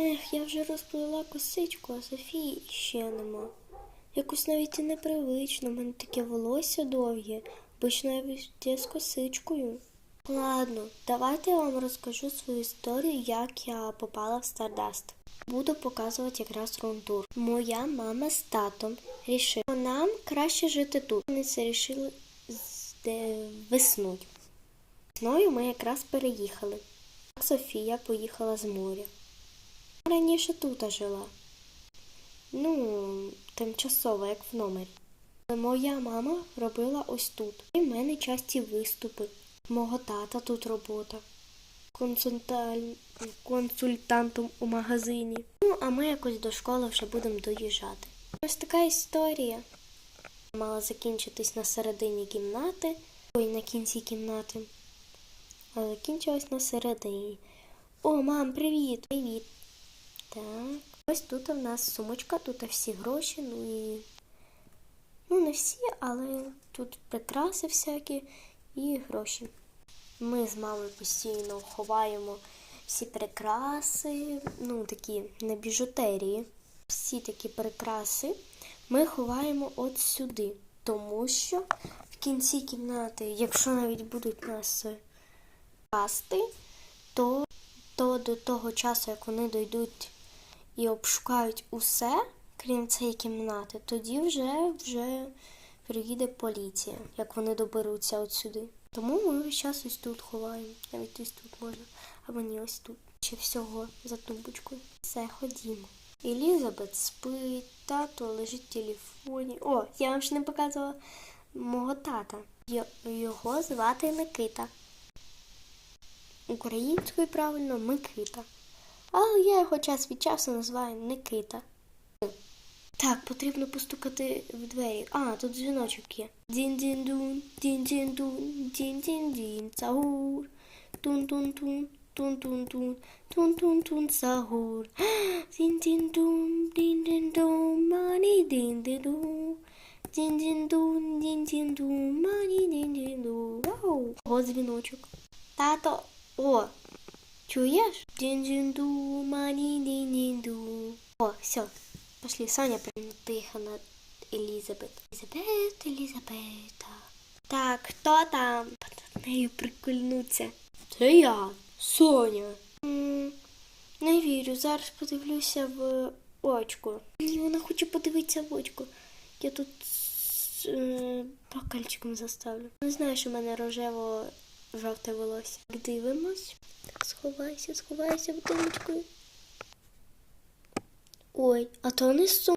Ех, я вже розплела косичку, а Софії ще нема. Якось навіть і непривично, в мене таке волосся довге, обично я з косичкою. Ладно, давайте я вам розкажу свою історію, як я попала в Стардаст. Буду показувати якраз рунтур. Моя мама з татом рішили, що нам краще жити тут. Вони це рішили весною. Весною ми якраз переїхали. Софія поїхала з моря. Раніше тут жила. Ну, тимчасово, як в номері. Моя мама робила ось тут. І в мене часті виступи. Мого тата тут робота. Консульталь... Консультантом у магазині. Ну, а ми якось до школи вже будемо доїжджати. Ось така історія. Мала закінчитись на середині кімнати, ой, на кінці кімнати. А закінчилась на середині. О, мам, привіт! Привіт! Так. Ось тут у нас сумочка, тут всі гроші, ну і. Ну, не всі, але тут прикраси всякі і гроші. Ми з мамою постійно ховаємо всі прикраси, ну такі не біжутерії. Всі такі прикраси ми ховаємо от сюди, тому що в кінці кімнати, якщо навіть будуть нас красти, то, то до того часу, як вони дойдуть і обшукають усе, крім цієї кімнати, тоді вже, вже приїде поліція, як вони доберуться от сюди. Тому ми весь час ось тут ховаємо. Навіть ось тут можна. Або ні, ось тут. Ще всього за тумбочкою. Все, ходімо. Елізабет спить, тато лежить в телефоні. О, я вам ще не показувала мого тата. Його звати Микита. Українською правильно Микита. Але я його час від часу називаю Никита. Так, потрібно постукати в двері. А, тут дзвіночок є. Дін-дін-дун, дін-дін-дун, дін-дін-дін, цагур. Тун-тун-тун, тун-тун-тун, тун-тун-тун, цагур. Дін-дін-дун, дін-дін-дун, мані дін-дін-дун. Дін-дін-дун, дін-дін-дун, мані дін-дін-дун. Вау! Ого, дзвіночок. Тато, о, чуєш? Дін-дін-ду, мані дін-дін-ду. О, все, Пошли, Соня тихо над Елізабет. Елізабет, Елізабета. Так, хто там? Над нею прикольнуться. Це я, Соня. Не вірю, зараз подивлюся в очко. Ні, вона хоче подивитися в очко. Я тут е, бокальчиком заставлю. Не знаю, що в мене рожево жовте волосся. Дивимось. Сховайся, сховайся в тумбочку. Ой, а то не сон.